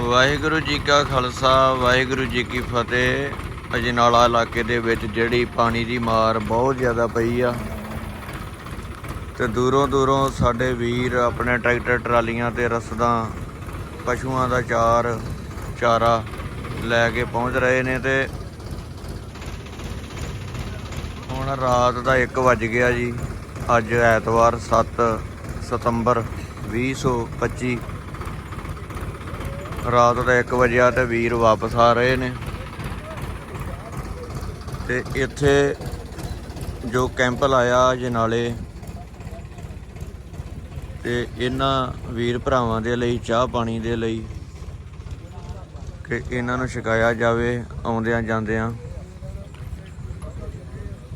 ਵਾਹਿਗੁਰੂ ਜੀ ਕਾ ਖਾਲਸਾ, ਵਾਹਿਗੁਰੂ ਜੀ ਕੀ ਫਤਿਹ। ਅਜਨਾਲਾ ਇਲਾਕੇ ਦੇ ਵਿੱਚ ਜਿਹੜੀ ਪਾਣੀ ਦੀ ਮਾਰ ਬਹੁਤ ਜ਼ਿਆਦਾ ਪਈ ਆ। ਤੇ ਦੂਰੋਂ ਦੂਰੋਂ ਸਾਡੇ ਵੀਰ ਆਪਣੇ ਟਰੈਕਟਰ, ਟਰਾਲੀਆਂ ਤੇ ਰਸਦਾਂ, ਪਸ਼ੂਆਂ ਦਾ ਚਾਰ, ਚਾਰਾ ਲੈ ਕੇ ਪਹੁੰਚ ਰਹੇ ਨੇ ਤੇ ਹੁਣ ਰਾਤ ਦਾ 1 ਵੱਜ ਗਿਆ ਜੀ। ਅੱਜ ਐਤਵਾਰ 7 ਸਤੰਬਰ 2025 ਰਾਤ ਦਾ 1 ਵਜੇ ਆ ਤੇ ਵੀਰ ਵਾਪਸ ਆ ਰਹੇ ਨੇ। ਤੇ ਇੱਥੇ ਜੋ ਕੈਂਪ ਲਾਇਆ ਜਨਾਲੇ ਤੇ ਇਹਨਾਂ ਵੀਰ ਭਰਾਵਾਂ ਦੇ ਲਈ, ਚਾਹ ਪਾਣੀ ਦੇ ਲਈ, ਕਿ ਇਹਨਾਂ ਨੂੰ ਛਕਾਇਆ ਜਾਵੇ ਆਉਂਦਿਆਂ ਜਾਂਦਿਆਂ।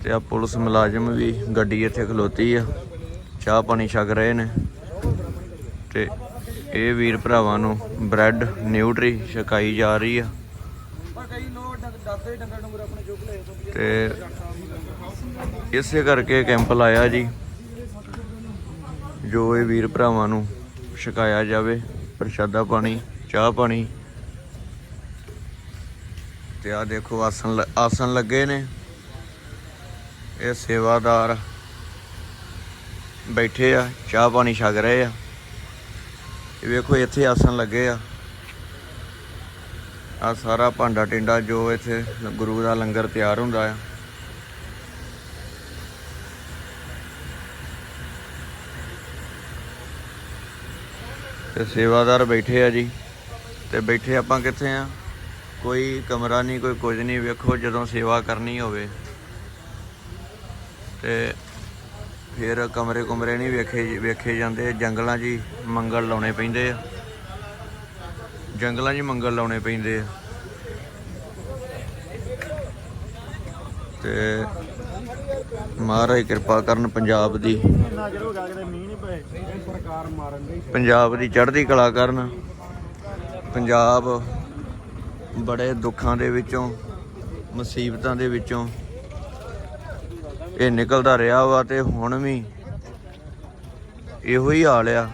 ਤੇ ਆ ਪੁਲਿਸ ਮੁਲਾਜ਼ਮ ਵੀ ਗੱਡੀ ਇੱਥੇ ਖਲੋਤੀ ਆ, ਚਾਹ ਪਾਣੀ ਛਕ ਰਹੇ ਨੇ। ਤੇ ਇਹ ਵੀਰ ਭਰਾਵਾਂ ਨੂੰ ਬ੍ਰੈਡ ਨਿਊਟਰੀ ਛਕਾਈ ਜਾ ਰਹੀ ਆ। ਤੇ ਇਸੇ ਕਰਕੇ ਕੈਂਪ ਲਾਇਆ ਜੀ ਜੋ ਇਹ ਵੀਰ ਭਰਾਵਾਂ ਨੂੰ ਛਕਾਇਆ ਜਾਵੇ ਪ੍ਰਸ਼ਾਦਾ ਪਾਣੀ ਚਾਹ ਪਾਣੀ। ਤੇ ਆ ਦੇਖੋ ਆਸਣ ਆਸਣ ਲੱਗੇ ਨੇ। ਇਹ ਸੇਵਾਦਾਰ ਬੈਠੇ ਆ ਚਾਹ ਪਾਣੀ ਛਕ ਰਹੇ ਆ। ਇਹ ਵੇਖੋ, ਇੱਥੇ ਆਸਣ ਲੱਗੇ ਆ। ਆ ਸਾਰਾ ਭਾਂਡਾ ਟਿੰਡਾ ਜੋ ਇੱਥੇ ਗੁਰੂ ਦਾ ਲੰਗਰ ਤਿਆਰ ਹੁੰਦਾ ਆ। ਤੇ ਸੇਵਾਦਾਰ ਬੈਠੇ ਆ ਜੀ। ਤੇ ਬੈਠੇ ਆਪਾਂ ਕਿੱਥੇ ਆ? ਕੋਈ ਕਮਰਾ ਨਹੀਂ, ਕੋਈ ਕੁਝ ਨਹੀਂ, ਵੇਖੋ ਜਦੋਂ ਸੇਵਾ ਕਰਨੀ ਹੋਵੇ। ਤੇ ਫਿਰ ਕਮਰੇ ਕੁਮਰੇ ਨਹੀਂ ਵੇਖੇ ਵੇਖੇ ਜਾਂਦੇ ਜੰਗਲਾਂ 'ਚ ਹੀ ਮੰਗਲ ਲਾਉਣੇ ਪੈਂਦੇ ਆ। ਜੰਗਲਾਂ 'ਚ ਹੀ ਮੰਗਲ ਲਾਉਣੇ ਪੈਂਦੇ ਆ। ਤੇ ਮਹਾਰਾਜ ਕਿਰਪਾ ਕਰਨ ਪੰਜਾਬ ਦੀ। ਪੰਜਾਬ ਦੀ ਚੜ੍ਹਦੀ ਕਲਾ ਕਰਨ। ਪੰਜਾਬ ਬੜੇ ਦੁੱਖਾਂ ਦੇ ਵਿੱਚੋਂ, ਮੁਸੀਬਤਾਂ ਦੇ ਵਿੱਚੋਂ ਇਹ ਨਿਕਲਦਾ ਰਿਹਾ ਵਾ ਤੇ ਹੁਣ ਵੀ ਇਹੋ ਹੀ ਹਾਲ ਆ।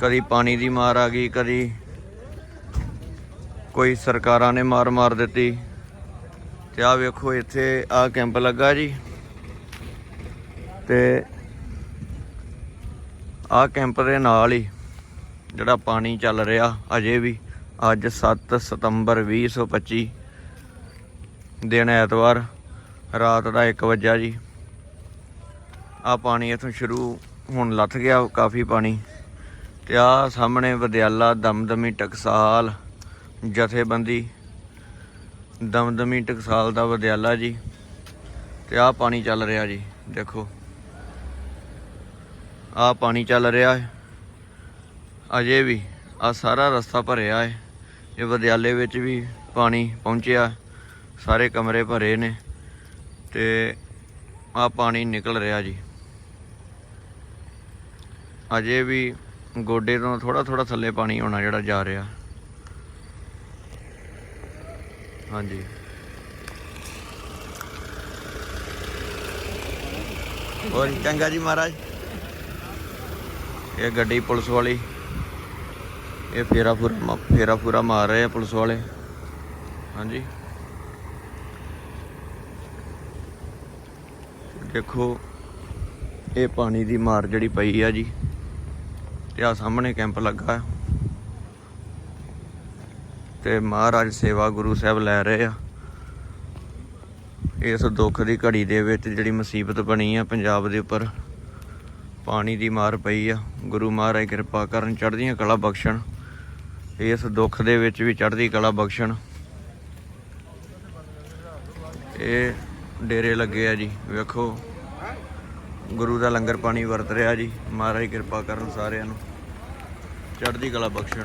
ਕਦੀ ਪਾਣੀ ਦੀ ਮਾਰ ਆ ਗਈ, ਕਦੀ ਕੋਈ ਸਰਕਾਰਾਂ ਨੇ ਮਾਰ ਮਾਰ ਦਿੱਤੀ। ਤੇ ਆ ਵੇਖੋ ਇੱਥੇ ਆ ਕੈਂਪ ਲੱਗਾ ਜੀ। ਤੇ ਆ ਕੈਂਪ ਦੇ ਨਾਲ ਹੀ ਜਿਹੜਾ ਪਾਣੀ ਚੱਲ ਰਿਹਾ ਅਜੇ ਵੀ, ਅੱਜ 7 ਸਤੰਬਰ 2025 ਦਿਨ ਐਤਵਾਰ। ਰਾਤ ਦਾ 1 ਵਜਾ ਜੀ। ਆ ਪਾਣੀ ਇਥੋਂ ਸ਼ੁਰੂ ਹੁਣ ਲੱਥ ਗਿਆ ਕਾਫੀ ਪਾਣੀ। ਤੇ ਆ ਸਾਹਮਣੇ ਵਿਦਿਆਲਾ ਦਮਦਮੀ ਟਕਸਾਲ ਜਥੇਬੰਦੀ। ਦਮਦਮੀ ਟਕਸਾਲ ਦਾ ਵਿਦਿਆਲਾ ਜੀ। ਤੇ ਆ ਪਾਣੀ ਚੱਲ ਰਿਹਾ ਜੀ, ਦੇਖੋ। ਆ ਪਾਣੀ ਚੱਲ ਰਿਹਾ ਹੈ। ਅਜੇ ਵੀ ਆ ਸਾਰਾ ਰਸਤਾ ਭਰਿਆ ਹੈ। ਇਹ ਵਿਦਿਆਲੇ ਵਿੱਚ ਵੀ ਪਾਣੀ ਪਹੁੰਚਿਆ। ਸਾਰੇ ਕਮਰੇ ਭਰੇ ਨੇ। ਤੇ ਆ ਪਾਣੀ ਨਿਕਲ ਰਿਹਾ ਜੀ। ਅਜੇ ਵੀ ਗੋਡੇ ਤੋਂ ਥੋੜਾ ਥੋੜਾ ਥੱਲੇ ਪਾਣੀ ਆਉਣਾ ਜਿਹੜਾ ਜਾ ਰਿਹਾ। ਹਾਂਜੀ। ਹੋਰ ਚੰਗਾ ਜੀ ਮਹਾਰਾਜ। ਇਹ ਗੱਡੀ ਪੁਲਿਸ ਵਾਲੀ। ਇਹ ਫੇਰਾ ਫੁਰਾ ਫੇਰਾ ਫੂਰਾ ਮਾਰ ਰਹੇ ਆ ਪੁਲਿਸ ਵਾਲੇ। ਹਾਂਜੀ। ਦੇਖੋ, ਇਹ ਪਾਣੀ ਦੀ ਮਾਰ ਜਿਹੜੀ ਪਈ ਆ ਜੀ, ਤੇ ਆ ਸਾਹਮਣੇ ਕੈਂਪ ਲੱਗਾ ਹੈ ਤੇ ਮਹਾਰਾਜ ਸੇਵਾ ਗੁਰੂ ਸਾਹਿਬ ਲੈ ਰਹੇ ਆ। ਇਸ ਦੁੱਖ ਦੀ ਘੜੀ ਦੇ ਵਿੱਚ ਜਿਹੜੀ ਮੁਸੀਬਤ ਬਣੀ ਆ ਪੰਜਾਬ ਦੇ ਉੱਪਰ, ਪਾਣੀ ਦੀ ਮਾਰ ਪਈ ਆ। ਗੁਰੂ ਮਹਾਰਾਜ ਕਿਰਪਾ ਕਰਨ ਚੜ੍ਹਦੀਆਂ ਕਲਾ ਬਖਸ਼ਣ। ਇਸ ਦੁੱਖ ਦੇ ਵਿੱਚ ਵੀ ਚੜ੍ਹਦੀ ਕਲਾ ਬਖਸ਼ਣ। ਇਹ ਡੇਰੇ ਲੱਗੇ ਆ ਜੀ, ਵੇਖੋ। ਗੁਰੂ ਦਾ ਲੰਗਰ ਪਾਣੀ ਵਰਤ ਰਿਹਾ ਜੀ, ਮਹਾਰਾਜ ਕਿਰਪਾ ਕਰਨ ਸਾਰਿਆਂ ਨੂੰ। ਚੜ੍ਹਦੀ ਕਲਾ ਬਖਸ਼ਣ।